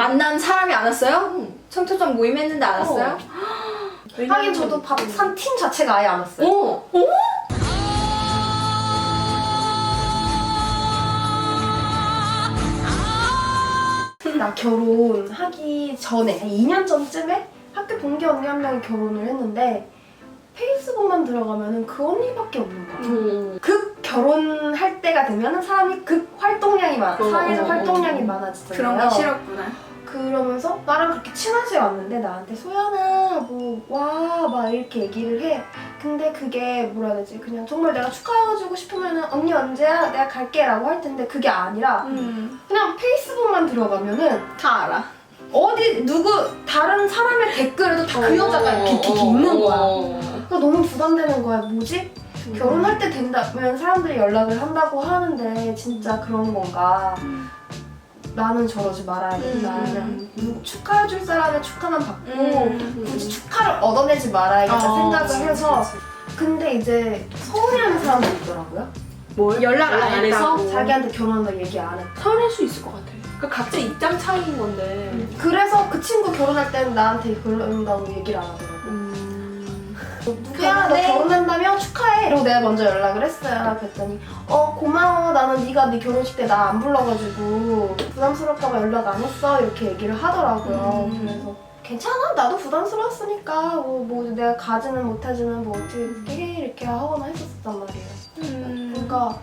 만난 사람이 안 왔어요? 청초점 모임 했는데 안 왔어요? 하긴 저도 밥 산 팀 자체가 아예 안 왔어요. 어. 나 결혼하기 전에 한 2년 전쯤에 학교 동기 언니 한 명이 결혼을 했는데 페이스북만 들어가면은 그 언니밖에 없는 거야. 음. 급 결혼할 때가 되면은 사람이 급 활동량이 많아. 어, 사회적 어, 활동량이 어. 많아지잖아요. 그런 게 싫었구나. 그러면서 나랑 그렇게 친하지 않는데 나한테 소연아 뭐와막 이렇게 얘기를 해. 근데 그게 뭐라 해야 되지? 그냥 정말 내가 축하해주고 싶으면은 언니 언제야? 내가 갈게 라고 할 텐데 그게 아니라 음, 그냥 페이스북만 들어가면은 다 알아. 어디 누구 다른 사람의 댓글에도 다 그 여자가 이렇게, 이렇게 어, 있는 거야. 어. 그러니까 너무 부담되는 거야. 뭐지? 결혼할 때 된다면 사람들이 연락을 한다고 하는데 진짜 그런 건가? 나는 저러지 말아야겠다. 음. 그냥 누구 축하해줄 사람의 축하만 받고 음. 굳이 축하를 얻어내지 말아야겠다 어, 생각을 그치, 해서 그치. 근데 이제 서운해하는 사람도 있더라고요. 뭘? 연락 안 안 해서? 했다고. 자기한테 결혼한다 얘기 안 했다. 서운할 수 있을 것 같아. 그러니까 각자 입장 차이인 건데. 그래서 그 친구 결혼할 때는 나한테 결혼한다고 얘기를 안 하더라고. 음. 누구야? 너 결혼해? 결혼한다며? 축하해! 이러고 내가 먼저 연락을 했어요. 그랬더니 어 고마워. 나는 네가 네 결혼식 때 나 안 불러가지고 부담스럽다고 연락 안 했어? 이렇게 얘기를 하더라고요. 음. 그래서 괜찮아. 나도 부담스러웠으니까. 뭐, 뭐 내가 가지는 못하지는 뭐 어떻게 해? 이렇게 하거나 했었단 말이에요. 음. 그러니까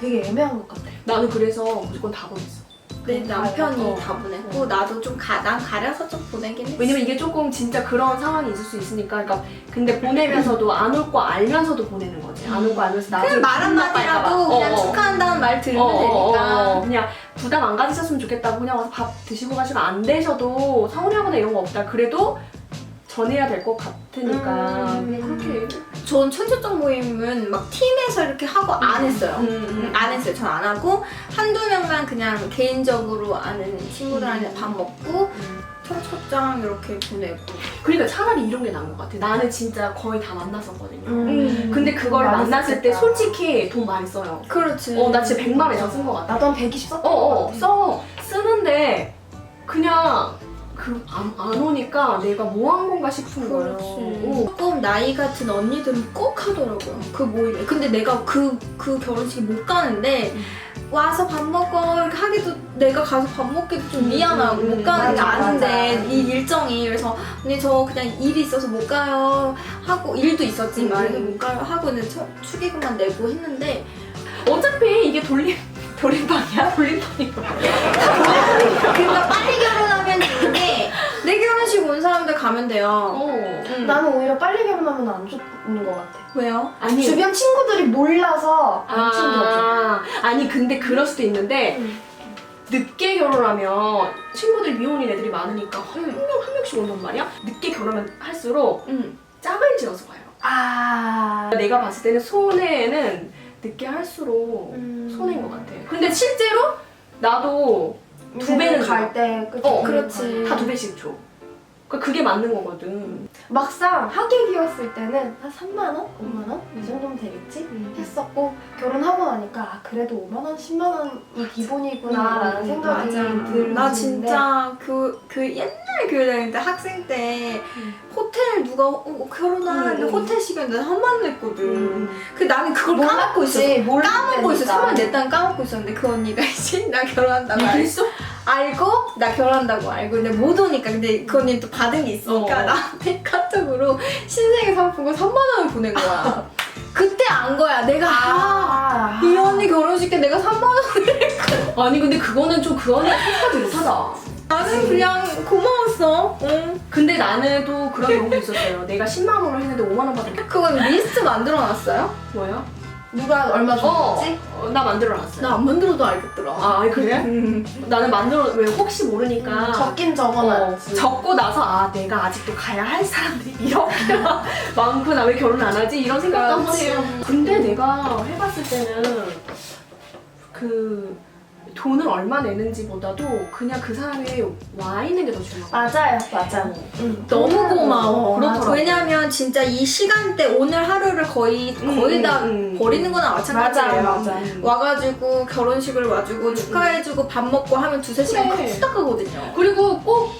되게 애매한 것 같아요. 나는 그래서 무조건 다 보냈어. 내 남편이 어. 다 보냈고 나도 좀 가, 난 가려서 좀 보내긴 했어. 왜냐면 이게 조금 진짜 그런 상황이 있을 수 있으니까. 그러니까 근데 보내면서도 안 올 거 알면서도 보내는 거지. 안 올 거 알면서 나중에 그냥 말 기분 나빠할까 봐. 한마디라도 그냥 어, 어. 축하한다는 말 들으면 어, 어, 어, 되니까. 어. 그냥 부담 안 가지셨으면 좋겠다고 그냥 와서 밥 드시고 가시면 안 되셔도 서운해하거나 이런 거 없다. 그래도 전해야 될 것 같으니까 음. 그냥 그렇게 전 천초점 모임은 막 팀에서 이렇게 하고 안 했어요. 음, 음, 음. 안 했어요. 전 안 하고 한두 명만 그냥 개인적으로 아는 친구들한테 밥 먹고 청첩장 이렇게 보내고. 그러니까 차라리 이런 게 나은 것 같아. 나는 진짜 거의 다 만났었거든요. 음. 근데 그걸 많이 만났을 때 썼겠다. 솔직히 돈 많이 써요. 그렇지. 어, 나 진짜 100만 이상 쓴 것 같아. 나도 한 120 썼던 어, 어, 같아 써. 쓰는데 그냥 그안 안 오니까 내가 뭐 한 건가 싶은 거예요. 어. 조금 나이 같은 언니들은 꼭 하더라고요. 그 모임에. 근데 내가 그, 그 결혼식에 못 가는데 음. 와서 밥 먹어 이렇게 하기도 내가 가서 밥 먹기도 좀 음, 미안하고 음, 못 가는 게 맞아, 아는데 맞아. 이 일정이 그래서 언니 저 그냥 일이 있어서 못 가요 하고 일도 있었지만 음. 못 가요 하고 이제 처- 축의금만 내고 했는데 어차피 이게 돌림 돌림방이야? 돌림방이고. 그러니까 빨리 결혼하면 되는데 내 결혼식 온 어. 음. 나는 오히려 빨리 결혼하면 안 좋은 것 같아 왜요? 아니 주변 친구들이 몰라서 안 챙겨줘. 아, 아니 근데 그럴 수도 있는데 음. 늦게 결혼하면 친구들 미혼인 애들이 많으니까 한 명 한 명씩 온단 말이야. 늦게 결혼하면 할수록 응. 짝을 지어서 가요. 아. 내가 봤을 때는 손해는 늦게 할수록 음. 손해인 것 같아. 근데 실제로 나도 두 배는 줘. 갈때 그치? 어, 그렇지. 다 두 배씩 줘. 그러니까 그게 맞는 거거든. 막상 하객이었을 때는 한 3만 원, 5만 원 이 정도면 되겠지 했었고 결혼하고 나니까 아, 그래도 5만 원, 10만 원이 기본이구나라는 음, 생각이 들었는데 나 진짜 그, 그 옛날 교회 다닐 때 학생 때 음. 호텔 누가 어, 결혼하는데 음, 음. 호텔 시간에 내가 한만 냈거든. 음. 그 나는 그걸 까먹고 있었어. 몰랐지, 까먹고 있어. 모르니까. 3만 냈다는 까먹고 있었는데 그 언니가 이제 나 결혼한다고 알, 얘기했어? 알고 나 결혼한다고 알고 근데 못 오니까 근데 그 언니 또 받은 게 있으니까 어. 나한테 카톡으로 신세계 상품권 3만 원을 보낸 거야. 그때 안 거야. 내가 아, 아, 이 언니 결혼식 때 내가 3만 원 아니 근데 그거는 좀 그 언니 탓하지 못하다. 나는 그냥 고마웠어. 응. 근데 나는 또 그런 경우도 있었어요. 내가 10만 원을 했는데 5만 원 받은 게 그건 리스트 만들어 놨어요? 뭐야? 누가 얼마 어, 줬지? 어, 나 만들어놨어요. 나 안 만들어도 알겠더라. 아 그래? 나는 만들어 왜 혹시 모르니까 적긴 어, 적어놨지. 적고 나서 아 내가 아직도 가야 할 사람들이 이렇게 많구나 왜 결혼 안 하지 이런 생각도 한번 그렇지. 해요. 근데 내가 해봤을 때는 그 돈을 얼마 내는지보다도 그냥 그 사람이 와 있는 게더 거야. 맞아요, 맞아요. 응. 너무 고마워. 그렇더라고. 왜냐면 진짜 이 시간대 오늘 하루를 거의 거의 음, 다 음. 버리는 거나 마찬가지예요. 맞아요, 맞아요. 와가지고 결혼식을 와주고 축하해주고 밥 먹고 하면 두세 시간 그래. 후딱 가거든요. 그리고 꼭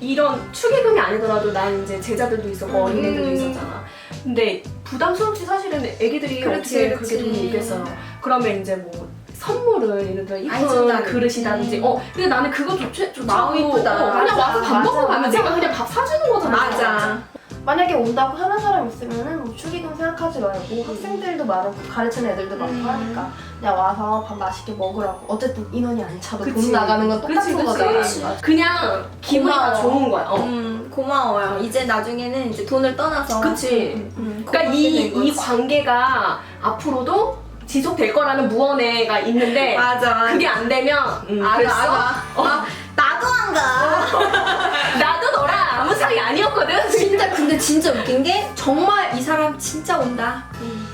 이런 축의금이 아니더라도 난 이제 제자들도 있었고 음. 어린애들도 있었잖아. 근데 부담스럽지 사실은 애기들이 그렇지, 어떻게. 그렇게 돈이 있겠어요. 그러면 이제 뭐 선물을 예를 들어 아이, 이쁜 준다든지. 그릇이라든지 어 근데 나는 그거 좋지 좋 마음 이쁘다. 그냥 맞아, 와서 밥 맞아, 먹고 가면 맞아. 내가 그냥 밥 사주는 거잖아 맞아. 만약에 온다고 하는 사람 있으면은 뭐 축의금 생각하지 말고 학생들도 많고 가르치는 애들도 많고 음. 하니까 그냥 와서 밥 맛있게 먹으라고 어쨌든 인원이 안 차도 그치. 돈 나가는 건 똑같은 그치. 거잖아 그치. 그냥 기분이가 고마워. 좋은 거야 어. 음, 고마워요. 이제 나중에는 이제 돈을 떠나서. 그치 음, 그러니까 이, 고맙게 된이 거지. 관계가 앞으로도 지속될 거라는 무언해가 있는데 맞아. 그게 안 되면 음, 알아, 그랬어? 알아. 어. 아, 나도 안 가. 나도 너랑 아무 사이 아니었거든 진짜 근데 진짜 웃긴 게 정말 이 사람 진짜 온다.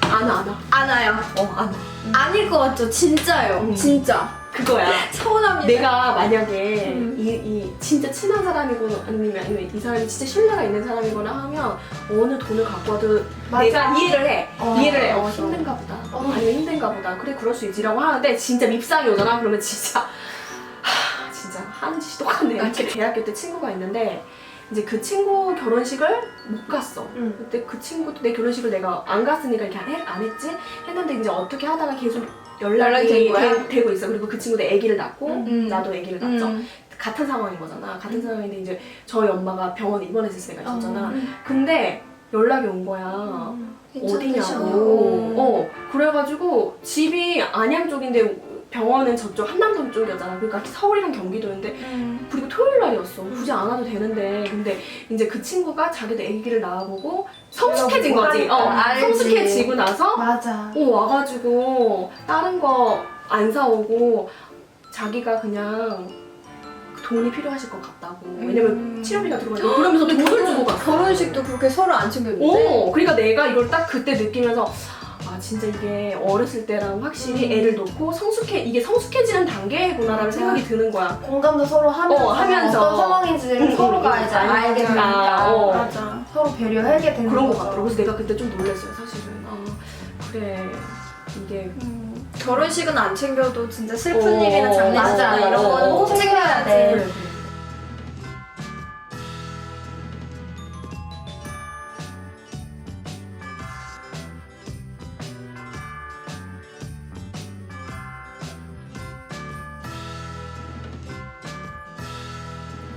안와 안와 안 와요. 어안 아닐 것 같죠? 진짜요. 음. 진짜. 그거야 서운합니다. 내가 만약에 음. 이, 이 진짜 친한 사람이거나 아니면, 아니면 이 사람이 진짜 신뢰가 있는 사람이거나 하면 어느 돈을 갖고 와도 맞아. 내가 이해를 해 어, 이해를 해 어, 맞아. 힘든가 보다 어. 아니면 힘든가 보다 그래 그럴 수 있지라고 하는데 진짜 밉상이 오잖아 그러면 진짜 하, 진짜 하는 짓이 똑같네 이렇게 대학교 때 친구가 있는데 이제 그 친구 결혼식을 못 갔어. 응. 그때 그 친구도 내 결혼식을 내가 안 갔으니까 이렇게 안, 해- 안 했지? 했는데 이제 어떻게 하다가 계속 연락이, 연락이 된 거야? 되, 고 있어. 그리고 그 친구도 아기를 낳고 음. 나도 아기를 낳죠. 음. 같은 상황인 거잖아. 같은 상황인데 이제 저희 엄마가 병원에 입원했을 때가 있었잖아. 음. 근데 연락이 온 거야. 괜찮으셔. 어디냐고. 어. 그래가지고 집이 안양 쪽인데 병원은 저쪽 한남동 쪽이었잖아 그러니까 서울이랑 경기도인데 음. 그리고 토요일 날이었어. 굳이 안 와도 되는데. 근데 이제 그 친구가 자기도 아기를 낳아보고 성숙해진 거지. 어, 알지. 성숙해지고 나서 맞아 어, 와가지고 다른 거 안 사오고 자기가 그냥 돈이 필요하실 것 같다고. 왜냐면 음. 치료비가 들어가니까 그러면서 돈을 주고 갔어. 결혼식도 그렇게 서로 안 챙겼는데. 오, 그러니까 내가 이걸 딱 그때 느끼면서 아 진짜 이게 어렸을 때랑 확실히 음. 애를 놓고 성숙해 이게 성숙해지는 단계구나라는 생각이 드는 거야. 공감도 서로 하면서, 어, 하면서. 어떤 상황인지를 응, 서로가 응, 이제 응. 알게 아, 되니까 어. 맞아. 서로 배려하게 되는 그런 것. 같더라고. 그래서 내가 그때 좀 놀랐어요, 사실은. 아, 그래. 이게. 음, 결혼식은 안 챙겨도 진짜 슬픈 어, 일이나 장례식이나 맞아. 이런 거는 꼭꼭 챙겨야 돼. 그래, 그래.